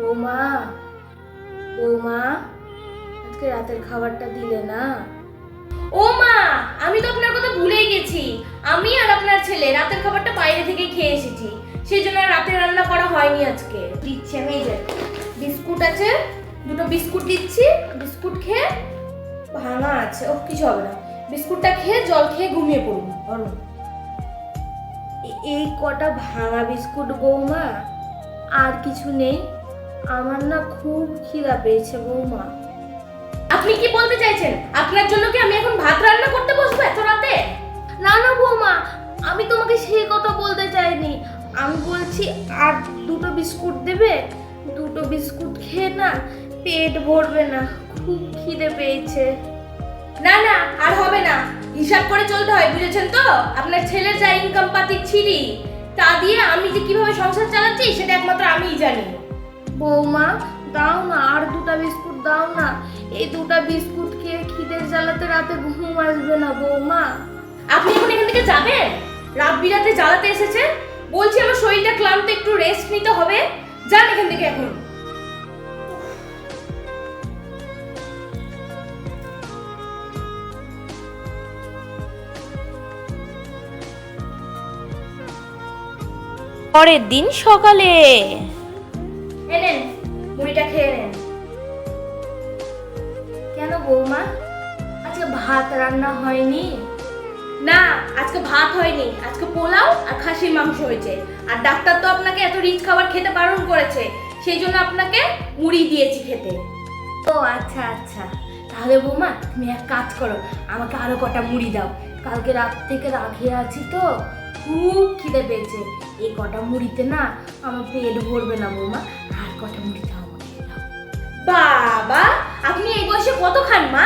বৌমা বৌমা, আজকে রাতের খাবারটা দিলে না? ও মা আমি তো আপনার কথা ভুলেই গেছি। আমি আর আপনার ছেলে রাতের খাবারটা বাইরে থেকে খেয়ে এসেছি। সেই জন্য রাতে রান্না করা হয়নি আজকে। দিচ্ছি আমি যে বিস্কুট আছে, দুটো বিস্কুট দিচ্ছি। বিস্কুট খেয়ে ভাঙা আছে ও কিছু হবে না। বিস্কুটটা খেয়ে, জল খেয়ে ঘুমিয়ে পড়ুন বলো। এই কটা ভাঙা বিস্কুট বৌমা, আর কিছু নেই। আমার না খুব খিদা পেয়েছে বৌমা। আপনি কি বলতে চাইছেন? আপনার জন্য কি আমি এখন ভাত রান্না করতে বসবো এত রাতে? না না বৌমা আমি তোমাকে সেই কথা বলতে চাইনি। আমি বলছি আর দুটো বিস্কুট দেবে? দুটো বিস্কুট খেয়ে না পেট ভরবে না খুব খিদে পেয়েছে। না না আর হবে না। হিসাব করে চলতে হয় বুঝেছেন তো? আপনার ছেলের যা ইনকাম পাতি ছিরি তা দিয়ে আমি যে কীভাবে সংসার চালাচ্ছি সেটা একমাত্র আমিই জানি। বৌমা, দাও না, আর দুটা বিস্কুট দাও না। এই দুটো বিস্কুট খেয়ে খিদের জ্বালাতে রাতে ঘুম আসবে না, বৌমা। আপনি এখন এখান থেকে যাবেন? রাত বিরাতে জ্বালাতে এসেছে বলছি আমার শরীরটা ক্লান্ত, একটু রেস্ট নিতে হবে। যান এখান থেকে এখন। পরের দিন সকালে। এনেন মুড়িটা খেয়ে নেন। কেন বৌমা? আজকে ভাত রান্না হয়নি? না আজকে ভাত হয়নি। আজকে পোলাও আর খাসির মাংস হয়েছে। আর ডাক্তার তো আপনাকে এত রিচ খাবার খেতে বারণ করেছে। সেই জন্য আপনাকে মুড়ি দিয়েছি খেতে। ও আচ্ছা আচ্ছা। তাহলে বৌমা তুমি এক কাজ করো আমাকে আরও কটা মুড়ি দাও। কালকে রাত থেকে রাখিয়ে আছি তো। খুব খিদে পেয়েছে। এই কটা মুড়িতে না আমার পেট ভরবে না বৌমা। আর কটা মুড়ি দাও আমাকে বাবা, আপনি এই বয়সে কত খান, মা?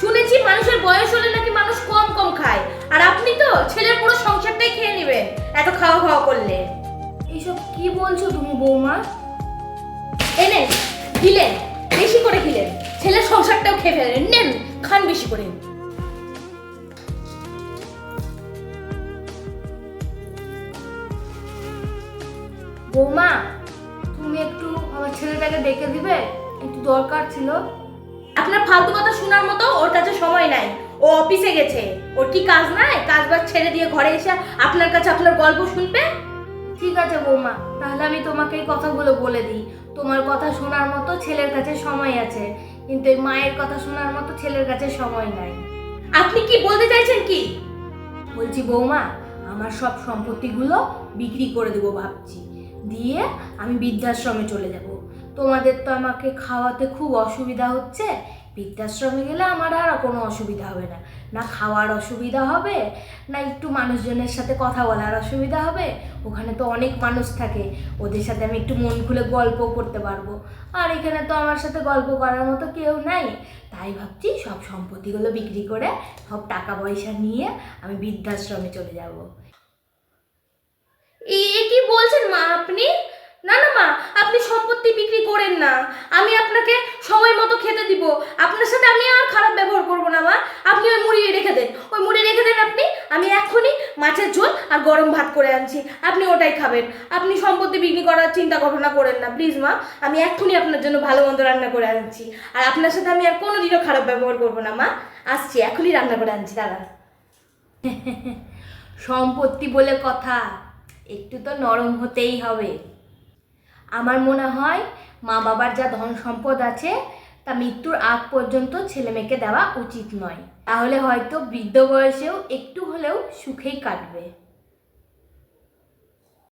শুনেছি মানুষের বয়স হলে নাকি মানুষ কম কম খায়। আর আপনি তো ছেলের পুরো সংসারটাই খেয়ে নেবেন, এত খাওয়া খাওয়া করলে। এইসব কি বলছো তুমি বৌমা? এনে দিলেন বেশি করে খেলেন ছেলের সংসারটাও খেয়ে ফেলেন, নেন, খান বেশি করে। বৌমা তুমি একটু আমার ছেলেটাকে ডেকে দিবে? একটু দরকার ছিল। আপনার ফালতু কথা শোনার মতো ওর কাছে সময় নাই। ও অফিসে গেছে। ওর কি কাজ নাই? কাজ বাজ ছেড়ে দিয়ে ঘরে এসে আপনার কাছে আপনার গল্প শুনবে? ঠিক আছে বৌমা তাহলে আমি তোমাকে এই কথাগুলো বলে দিই। তোমার কথা শোনার মতো ছেলের কাছে সময় আছে কিন্তু এই মায়ের কথা শোনার মতো ছেলের কাছে সময় নাই। আপনি কি বলতে চাইছেন কি? বলছি বৌমা আমার সব সম্পত্তিগুলো বিক্রি করে দেবো ভাবছি। দিয়ে আমি বৃদ্ধাশ্রমে চলে যাব। তোমাদের তো আমাকে খাওয়াতে খুব অসুবিধা হচ্ছে, বৃদ্ধাশ্রমে গেলে আমার আর কোনো অসুবিধা হবে না। না খাওয়ার অসুবিধা হবে, না একটু মানুষজনের সাথে কথা বলার অসুবিধা হবে। ওখানে তো অনেক মানুষ থাকে, ওদের সাথে আমি একটু মন খুলে গল্প করতে পারব। আর এখানে তো আমার সাথে গল্প করার মতো কেউ নাই। তাই ভাবছি সব সম্পত্তিগুলো বিক্রি করে, সব টাকা পয়সা নিয়ে আমি বৃদ্ধাশ্রমে চলে যাব। এ এ কি বলছেন মা আপনি? না না মা, আপনি সম্পত্তি বিক্রি করেন না। আমি আপনাকে সময় মতো খেতে দিব। আপনার সাথে আমি আর খারাপ ব্যবহার করব না মা। আপনি ওই মুড়ি রেখে দেন। ওই মুড়ি রেখে দেন আপনি। আমি এখনই মাছের ঝোল আর গরম ভাত করে আনছি। আপনি ওটাই খাবেন। আপনি সম্পত্তি বিক্রি করার চিন্তা ভাবনা করেন না। প্লিজ মা, আমি এক্ষুনি আপনার জন্য ভালো মন্দ রান্না করে আনছি। আর আপনার সাথে আমি আর কোনো দিনও খারাপ ব্যবহার করব না মা। আসছি, এখনই রান্না করে আনছি। দাদা সম্পত্তি বলে কথা। একটু তো নরম হতেই হবে। আমার মনে হয় মা বাবার যা ধন সম্পদ আছে, তা মৃত্যুর আগ পর্যন্ত ছেলে মেয়েকে দেওয়া উচিত নয়। তাহলে হয়তো বৃদ্ধ বয়সেও একটু হলেও সুখেই কাটবে।